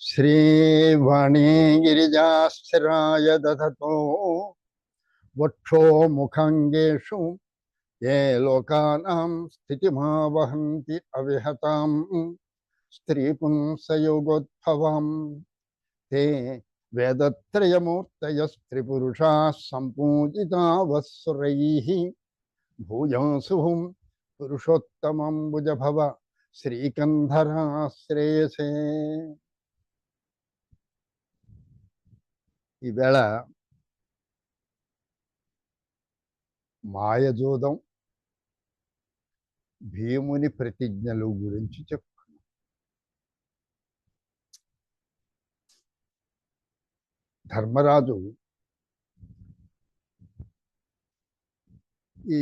श्रीवणीगिरिजाश्राय दधतो। वक्षो मुखंगेशु ये लोकानां स्थितिमावहन्ति अविहतां स्त्रीपुंसयोगोद्भवां ते वेदत्रयमूर्तयस्त्रिपुरुषाः सम्पूजिता वत्सुरैः भूयांसुहुं पुरुषोत्तमं भुजभव श्रीकन्धरा श्रेयसे ఈవేళ మాయజోదం భీముని ప్రతిజ్ఞలు గురించి చెప్పుకున్నాం. ధర్మరాజు ఈ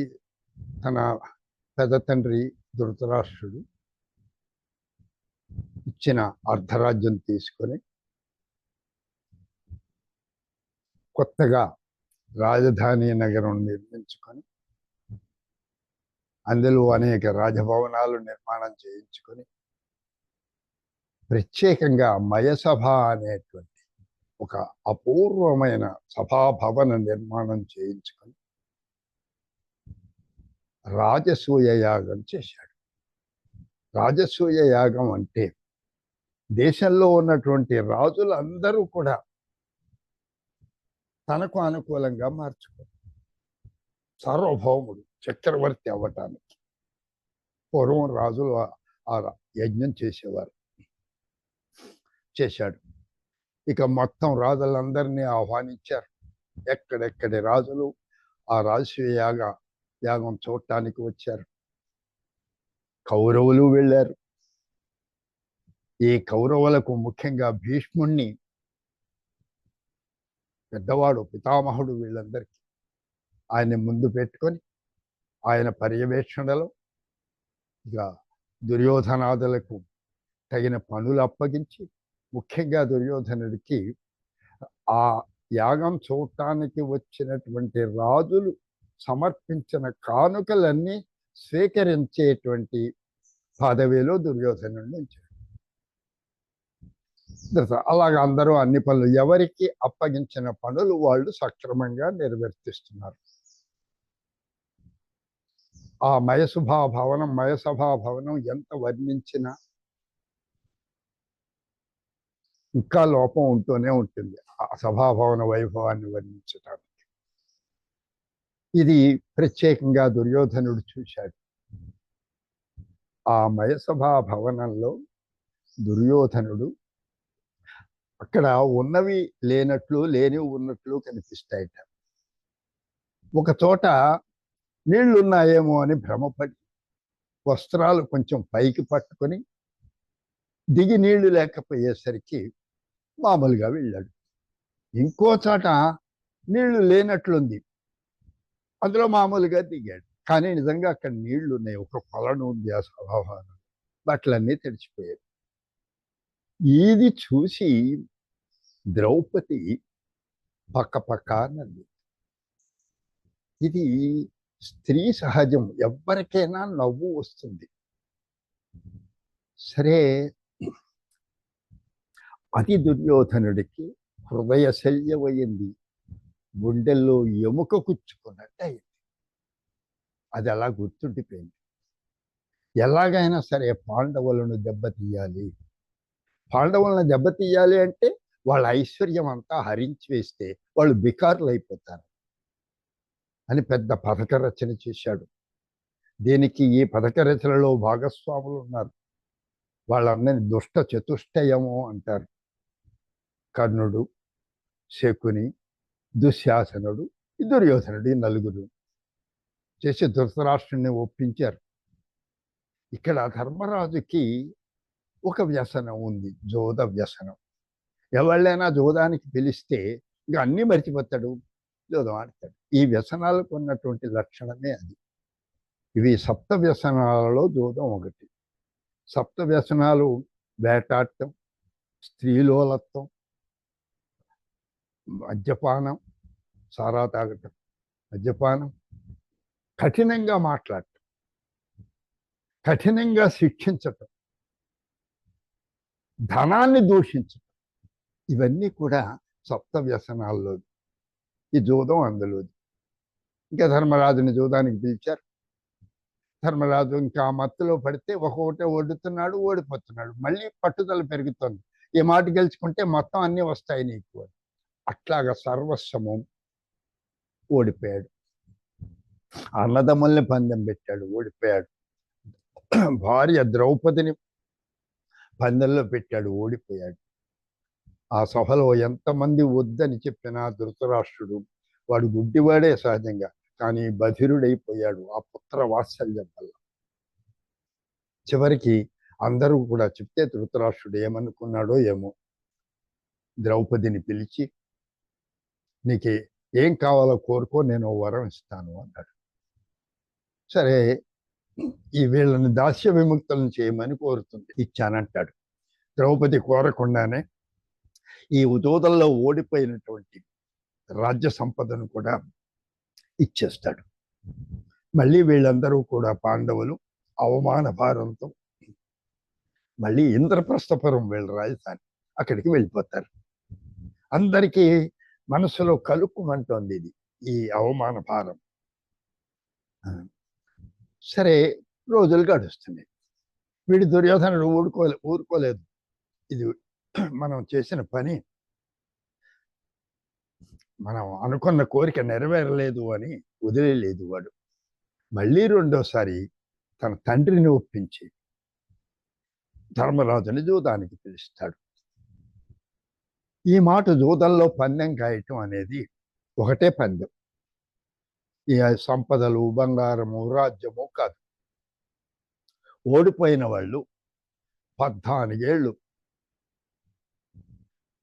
తన పెద్ద తండ్రి ధృతరాష్ట్రుడు ఇచ్చిన అర్ధరాజ్యం తీసుకొని కొత్తగా రాజధాని నగరం నిర్మించుకొని అందులో అనేక రాజభవనాలు నిర్మాణం చేయించుకొని ప్రత్యేకంగా మయసభ అనేటువంటి ఒక అపూర్వమైన సభాభవన నిర్మాణం చేయించుకొని రాజసూయ యాగం చేశాడు. రాజసూయ యాగం అంటే దేశంలో ఉన్నటువంటి రాజులందరూ కూడా తనకు అనుకూలంగా మార్చుకో సార్వభౌముడు చక్రవర్తి అవ్వటానికి పూర్వం రాజులు ఆ యజ్ఞం చేసేవారు. చేశాడు. ఇక మొత్తం రాజులందరినీ ఆహ్వానించారు. ఎక్కడెక్కడి రాజులు ఆ రాజసూయ యాగ యాగం చూడటానికి వచ్చారు. కౌరవులు వెళ్ళారు. ఈ కౌరవులకు ముఖ్యంగా భీష్ముణ్ణి పెద్దవాడు పితామహుడు వీళ్ళందరికీ. ఆయన్ని ముందు పెట్టుకొని ఆయన పర్యవేక్షణలో ఇక దుర్యోధనాదులకు తగిన పనులు అప్పగించి ముఖ్యంగా దుర్యోధనుడికి ఆ యాగం చూడటానికి వచ్చినటువంటి రాజులు సమర్పించిన కానుకలన్నీ స్వీకరించేటువంటి పదవిలో దుర్యోధనుడిని ఉంచారు అలాగ అందరూ అన్ని పనులు ఎవరికి అప్పగించిన పనులు వాళ్ళు సక్రమంగా నిర్వర్తిస్తున్నారు. ఆ మయసుభా భవనం మయసభా భవనం ఎంత వర్ణించినా ఇంకా లోపం ఉంటూనే ఉంటుంది. ఆ సభాభవన వైభవాన్ని వర్ణించడానికి ఇది ప్రత్యేకంగా దుర్యోధనుడు చూశాడు. ఆ మయసభా భవనంలో దుర్యోధనుడు అక్కడ ఉన్నవి లేనట్లు లేనివి ఉన్నట్లు కనిపిస్తాయట. ఒక చోట నీళ్ళున్నాయేమో అని భ్రమపడి వస్త్రాలు కొంచెం పైకి పట్టుకొని దిగి నీళ్ళు లేకపోయేసరికి మామూలుగా వెళ్ళాడు. ఇంకో చోట నీళ్ళు లేనట్లుంది. అందులో మామూలుగా దిగాడు. కానీ నిజంగా అక్కడ నీళ్ళు ఉన్నాయి ఒక కొలను ఉంది ఆ స్వభావాన్ని బట్టలన్నీ తెరిచిపోయాయి. ఇది చూసి ద్రౌపది పక్కపక్క అన్నది ఇది స్త్రీ సహజం ఎవరికైనా నవ్వు వస్తుంది. సరే అతి దుర్యోధనుడికి హృదయ శల్యమైంది గుండెల్లో ఎముక కుచ్చుకున్నట్టు అయింది అది అలా గుర్తుండిపోయింది. ఎలాగైనా సరే పాండవులను దెబ్బతీయాలి. పాండవులను దెబ్బతీయాలి అంటే వాళ్ళ ఐశ్వర్యం అంతా హరించి వేస్తే వాళ్ళు బికారులు అయిపోతారు అని పెద్ద పథక రచన చేశాడు. దీనికి ఈ పథక రచనలో భాగస్వాములు ఉన్నారు? వాళ్ళందరినీ దుష్ట చతుష్టయము అంటారు. కర్ణుడు శకుని దుశ్శాసనుడు దుర్యోధనుడు ఈ నలుగురు చేసి ధృతరాష్ట్రుని ఒప్పించారు. ఇక్కడ ధర్మరాజుకి ఒక వ్యసనం ఉంది జోద వ్యసనం ఎవళ్ళైనా జోదానికి పిలిస్తే ఇక అన్నీ మర్చిపోతాడు జోదం ఆడతాడు ఈ వ్యసనాలకు ఉన్నటువంటి లక్షణమే అది. ఇవి సప్త వ్యసనాలలో జోదం ఒకటి. సప్త వ్యసనాలు వేటాడటం స్త్రీలోలత్వం మద్యపానం సారా తాగటం మద్యపానం కఠినంగా మాట్లాడటం కఠినంగా శిక్షించటం. ధనాన్ని దూషించడం ఇవన్నీ కూడా సప్త వ్యసనాల్లో ఈ జూదం అందులో ఇంకా ధర్మరాజుని జూదానికి పిలిచారు. ధర్మరాజు ఇంకా ఆ మత్తులో పడితే ఒక్కొక్కటే ఓడుతున్నాడు ఓడిపోతున్నాడు. మళ్ళీ పట్టుదల పెరుగుతుంది. ఈ మాట గెలుచుకుంటే మొత్తం అన్నీ వస్తాయి నీకు అట్లాగా సర్వస్వము ఓడిపోయాడు. అన్నదమ్ముల్ని పందెం పెట్టాడు ఓడిపోయాడు. భార్య ద్రౌపదిని పందెంలో పెట్టాడు ఓడిపోయాడు. ఆ సభలో ఎంతమంది వద్దని చెప్పినా ధృతరాష్ట్రుడు వాడు గుడ్డివాడే సహజంగా కానీ బధిరుడైపోయాడు ఆ పుత్ర వాత్సల్యం వల్ల. చివరికి అందరూ కూడా చెప్తే ధృతరాష్ట్రుడు ఏమనుకున్నాడో ఏమో. ద్రౌపదిని పిలిచి నీకు ఏం కావాలో కోరుకో నేను ఓ వరం ఇస్తాను అన్నాడు. సరే ఈ వీళ్ళని దాస్య విముక్తులను చేయమని కోరుతుంది. ఇచ్చానంటాడు. ద్రౌపది కోరకుండానే ఈ ఉదోదల్లో ఓడిపోయినటువంటి రాజ్య సంపదను కూడా ఇచ్చేస్తాడు. మళ్ళీ వీళ్ళందరూ కూడా పాండవులు అవమాన భారంతో మళ్ళీ ఇంద్రప్రస్థపురం వీళ్ళ రాజధాని అక్కడికి వెళ్ళిపోతారు. అందరికీ మనసులో కలుక్కుమంటోంది ఇది ఈ అవమాన భారం. సరే రోజులు గడుస్తున్నాయి. వీడి దుర్యోధనుడు ఊరుకోలే ఊరుకోలేదు. ఇది మనం చేసిన పని. మనం అనుకున్న కోరిక నెరవేరలేదు అని వదిలేదు వాడు. మళ్ళీ రెండోసారి తన తండ్రిని ఒప్పించి ధర్మరాజుని జూదానికి పిలుస్తాడు. ఈ మాట జూదంలో పందెం కాయటం అనేది ఒకటే పందెం. ఈ సంపదలు బంగారము రాజ్యము కాదు. ఓడిపోయిన వాళ్ళు పద్నాలుగేళ్ళు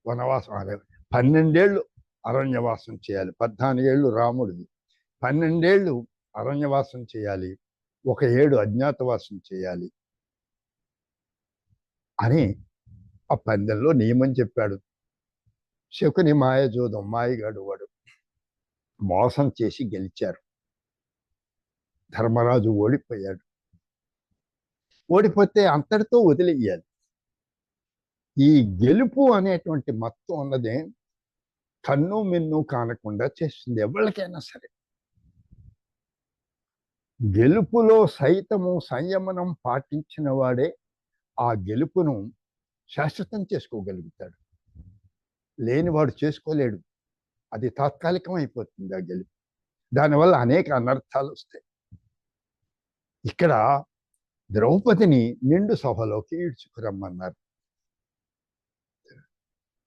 వనవాసం అదే పన్నెండేళ్ళు అరణ్యవాసం చేయాలి. పద్నాలుగేళ్ళు రాముడిది. పన్నెండేళ్ళు అరణ్యవాసం చేయాలి. ఒక ఏడు అజ్ఞాతవాసం చేయాలి అని ఆ పందెంలో నియమం చెప్పాడు. శకుని మాయజోదం మాయగాడు వాడు. మోసం చేసి గెలిచారు. ధర్మరాజు ఓడిపోయాడు. ఓడిపోతే అంతటితో వదిలేయాలి. ఈ గెలుపు అనేటువంటి మత్తం ఉన్నదే కన్ను మిన్ను కానకుండా చేస్తుంది ఎవరికైనా సరే. గెలుపులో సైతము సంయమనం పాటించిన వాడే ఆ గెలుపును శాశ్వతం చేసుకోగలుగుతాడు. లేనివాడు చేసుకోలేడు. అది తాత్కాలికం అయిపోతుంది ఆ గెలుపు. దానివల్ల అనేక అనర్థాలు వస్తాయి. ఇక్కడ ద్రౌపదిని నిండు సభలోకి ఈడ్చుకురమ్మన్నారు.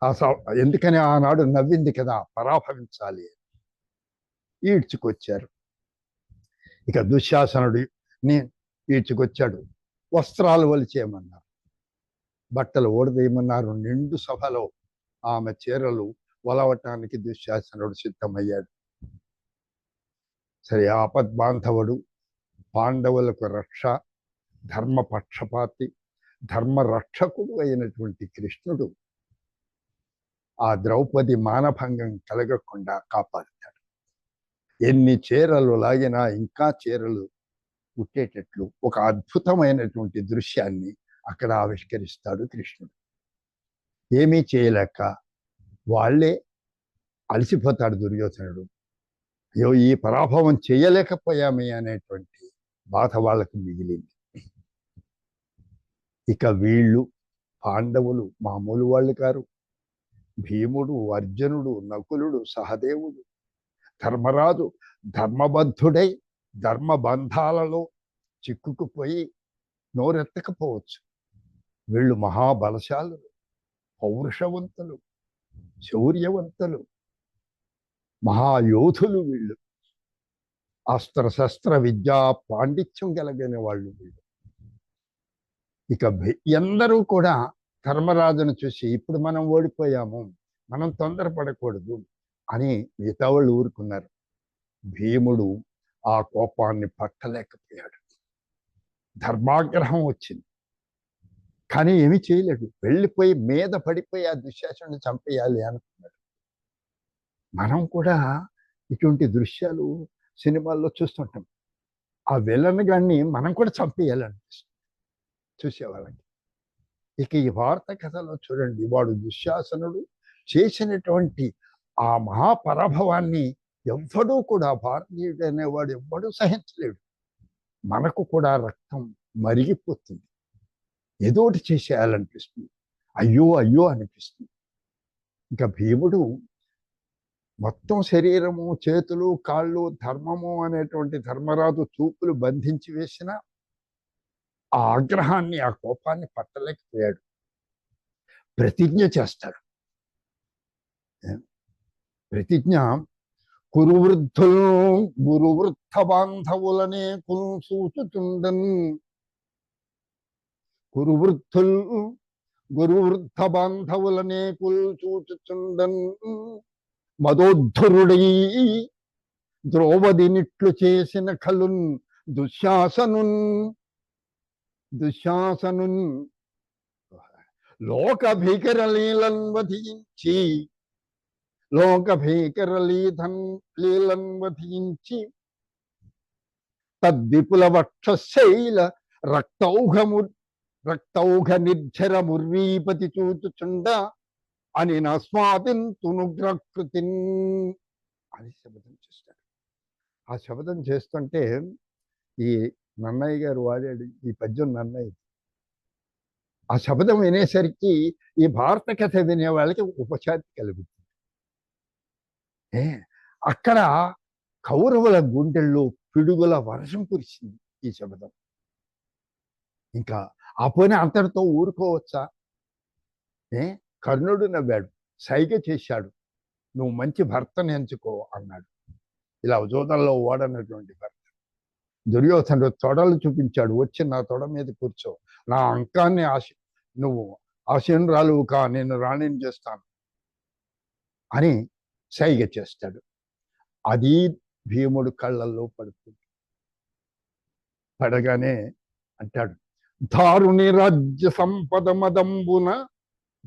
ఆ సభ ఎందుకని ఆనాడు నవ్వింది కదా పరాభవించాలి అని. ఈడ్చుకొచ్చారు. ఇక దుశ్శాసనుడు ని ఈడ్చుకొచ్చాడు. వస్త్రాలు వలిచేయమన్నారు బట్టలు ఓడదేయమన్నారు నిండు సభలో ఆమె చీరలు వలవటానికి దుశ్శాసనుడు సిద్ధమయ్యాడు. సరే ఆపద్ బాంధవుడు పాండవులకు రక్ష ధర్మ పక్షపాతి ధర్మ రక్షకుడు అయినటువంటి కృష్ణుడు ఆ ద్రౌపది మానభంగం కలగకుండా కాపాడుతాడు. ఎన్ని చీరలు లాగినా ఇంకా చీరలు పుట్టేటట్లు ఒక అద్భుతమైనటువంటి దృశ్యాన్ని అక్కడ ఆవిష్కరిస్తాడు కృష్ణుడు. ఏమీ చేయలేక వాళ్ళే అలసిపోతాడు దుర్యోధనుడు. అయ్యో ఈ పరాభవం చేయలేకపోయామే అనేటువంటి బాధ వాళ్ళకు మిగిలింది. ఇక వీళ్ళు పాండవులు మామూలు వాళ్ళు కారు. భీముడు అర్జునుడు నకులుడు సహదేవుడు ధర్మరాజు ధర్మబద్ధుడై ధర్మబంధాలలో చిక్కుకుపోయి నోరెత్తకపోవచ్చు. వీళ్ళు మహాబలశాలు పౌరుషవంతులు శౌర్యవంతులు మహాయోధులు వీళ్ళు. అస్త్ర శస్త్ర విద్యా పాండిత్యం కలిగిన వాళ్ళు వీళ్ళు. ఇక ఎందరూ కూడా ధర్మరాజును చూసి ఇప్పుడు మనం ఓడిపోయాము మనం తొందరపడకూడదు అని మిగతా వాళ్ళు ఊరుకున్నారు. భీముడు ఆ కోపాన్ని పట్టలేకపోయాడు. ధర్మాగ్రహం వచ్చింది. కానీ ఏమి చేయలేడు వెళ్ళిపోయి మీద పడిపోయి ఆ దుశ్శాసనుని చంపేయాలి అనుకున్నాడు. మనం కూడా ఇటువంటి దృశ్యాలు సినిమాల్లో చూస్తుంటాం. ఆ విలన్ గాన్ని మనం కూడా చంపేయాలనిపిస్తుంది చూసేవాళ్ళకి ఇక ఈ వార్త కథలో చూడండి వాడు దుశ్శాసనుడు చేసినటువంటి ఆ మహాపరాభవాన్ని ఎవ్వడూ కూడా భారతీయుడు అనేవాడు ఎవ్వడూ సహించలేడు. మనకు కూడా రక్తం మరిగిపోతుంది. ఏదోటి చేసేయాలనిపిస్తుంది. అయ్యో అయ్యో అనిపిస్తుంది. ఇంకా భీముడు మొత్తం శరీరము చేతులు కాళ్ళు ధర్మము అనేటువంటి ధర్మరాజు చూపులు బంధించి వేసిన ఆ ఆగ్రహాన్ని ఆ కోపాన్ని పట్టలేకపోయాడు. ప్రతిజ్ఞ చేస్తాడు. ప్రతిజ్ఞ కురువృద్ధులు గురువృద్ధ బాంధవులనే సూచుచుండన్ కురువృద్ధులు గురువృద్ధ బాంధవులనే సూచుచుండన్ మదోద్ధరుడై ద్రౌపదినిట్లు చేసిన కలున్ దుశ్శాసనున్. దుశ్శాసనున్ లోక భీకర లీలన్ వధించి లోక భీకర లీధన్ లీలన్ వధించి తద్విపుల వక్షశైల రక్తౌఘము రక్తౌఘ నిర్జర ముర్వీపతి చూచుచుండ అని నస్మాదింతునుగ్రకృతిన్ అని శబ్దం చేస్తాడు. ఆ శబ్దం చేస్తుంటే ఈ నన్నయ్య గారు వాడాడు ఈ పద్యం నన్నయ్య ఆ శబ్దం వినేసరికి ఈ భారత కథ వినే వాళ్ళకి ఉపశాంతి కలుగుతుంది. ఏ అక్కడ కౌరవుల గుండెల్లో పిడుగుల వర్షం కురిసింది ఈ శబ్దం ఇంకా ఆ పోయిన అంతటితో ఊరుకోవచ్చా? ఏ కర్ణుడు నవ్వాడు. సైగ చేశాడు. నువ్వు మంచి భర్తను ఎంచుకో అన్నాడు. ఇలా ఉజోదంలో ఓడనటువంటి భర్త. దుర్యోధనుడు తొడలు చూపించాడు. వచ్చి నా తొడ మీద కూర్చో. నా అంకాన్ని ఆశ నువ్వు ఆశీనురాలు కా నేను రాణిని చేస్తాను. అని సైగ చేస్తాడు. అది భీముడు కళ్ళల్లో పడుతుంది. పడగానే అంటాడు దారుణి రాజ్య సంపద మదంబున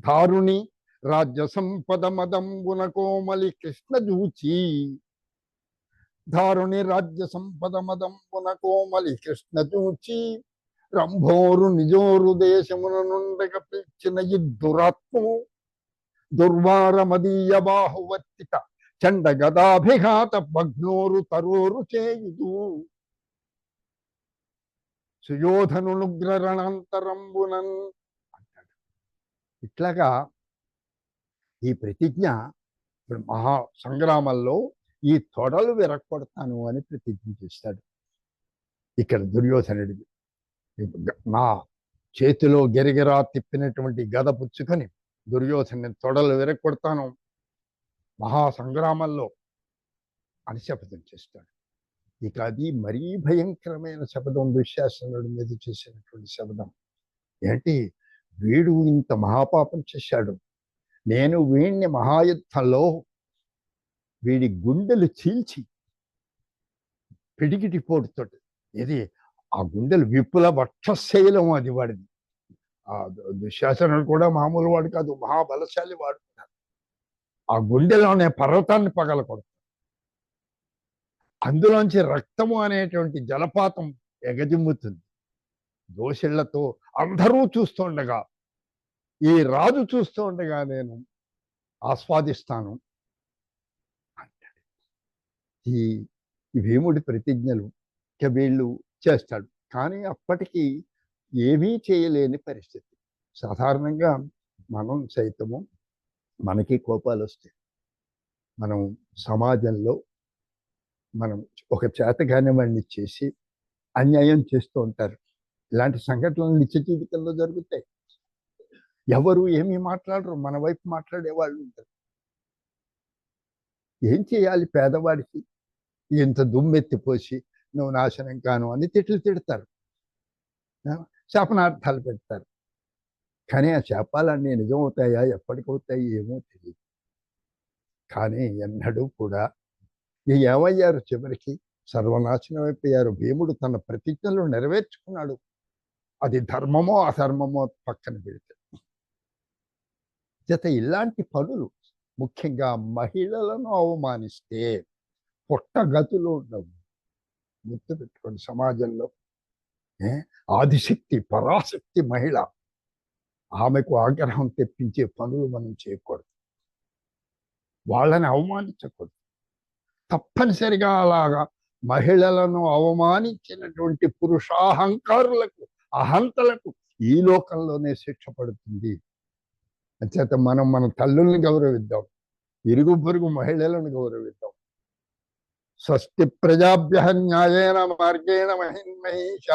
దారుణి రాజ్య సంపద మదంబున కోమలి కృష్ణ జూచి. దారుణి రాజ్య సంపద మదంబున కోమలి కృష్ణ చూచి రంభోరు నిజోరు దేశమున నుండగ పిలిచిన ఈ దురాత్మము. దుర్వార మదీయ బాహువర్తిత చండ గదాభిఘాత భగ్నోరు తరోరు చేయుదు. సుయోధనుగ్రరణాంతరంబునన్ ఇట్లాగా ఈ ప్రతిజ్ఞ ఇప్పుడు మహా సంగ్రామంలో ఈ తొడలు విరక్కొడతాను అని ప్రతిజ్ఞ చేస్తాడు. ఇక్కడ దుర్యోధనుడిది. నా చేతిలో గిరగిరా తిప్పినటువంటి గద పుచ్చుకొని దుర్యోధను తొడలు విరక్కొడతాను మహా సంగ్రామంలో అని శపథం చేస్తాడు. ఇక అది మరీ భయంకరమైన శపథం దుశ్శాసనుడి మీద చేసినటువంటి శపథం. ఏంటి? వీడు ఇంత మహాపాపం చేశాడు. నేను వీణ్ణి మహాయుద్ధంలో వీడి గుండెలు చీల్చి పిడికిటి పోటుతోటి ఇది ఆ గుండెలు విపుల వక్షశైలం అది వాడిది. ఆ దు- దుశ్శాసనుడు కూడా మామూలు వాడు కాదు మహాబలశాలి వాడు ఆ గుండెలోనే పర్వతాన్ని పగలకూడదు అందులోంచి రక్తము అనేటువంటి జలపాతం ఎగజిమ్ముతుంది. దోషిళ్ళతో అందరూ చూస్తుండగా ఈ రాజు చూస్తుండగా నేను ఆస్వాదిస్తాను అంటాడు. ఈ భీముడి ప్రతిజ్ఞలు వీళ్ళు చేస్తాడు. కానీ అప్పటికి ఏమీ చేయలేని పరిస్థితి. సాధారణంగా మనం సైతము మనకి కోపాలు వస్తాయి. మనం సమాజంలో మనం ఒక చేతగానే వాడిని చేసి అన్యాయం చేస్తూ ఉంటారు. ఇలాంటి సంఘటనలు నిత్య జీవితంలో జరుగుతాయి. ఎవరు ఏమీ మాట్లాడరు మన వైపు మాట్లాడే వాళ్ళు ఉంటారు. ఏం చేయాలి పేదవాడికి? ఇంత దుమ్మెత్తిపోసి నువ్వు నాశనం కాను అని తిట్లు తిడతారు. శాపనార్థాలు పెడతారు. కానీ ఆ శాపాలన్నీ నిజమవుతాయా ఎప్పటికవుతాయి ఏమో తెలియదు కానీ ఎన్నడూ కూడా ఈ ఏమయ్యారు చివరికి? సర్వనాశనం అయిపోయారు. భీముడు తన ప్రతిజ్ఞలు నెరవేర్చుకున్నాడు. అది ధర్మమో అధర్మమో పక్కన పెడితే. జత ఇలాంటి పనులు ముఖ్యంగా మహిళలను అవమానిస్తే పుట్టగతులు ఉండవు. గుర్తుపెట్టుకోండి సమాజంలో. ఆదిశక్తి పరాశక్తి మహిళ ఆమెకు ఆగ్రహం తెప్పించే పనులు మనం చేయకూడదు. వాళ్ళని అవమానించకూడదు. తప్పనిసరిగా అలాగా మహిళలను అవమానించినటువంటి పురుషాహంకారులకు అహంతలకు ఈ లోకంలోనే శిక్ష పడుతుంది. అంచేత మనం మన తల్లుల్ని గౌరవిద్దాం ఇరుగు పొరుగు మహిళలను గౌరవిద్దాం. స్వస్తి ప్రజాభ్య న్యాయేన మార్గేణ మహిన్మహేష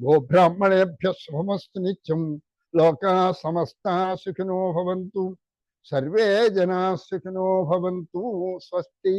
గోబ్రాహ్మణేభ్య శుభమస్తు నిత్యం లోకా సమస్తా సుఖినో భవంతు సర్వే జనా సుఖినో భవంతు స్వస్తి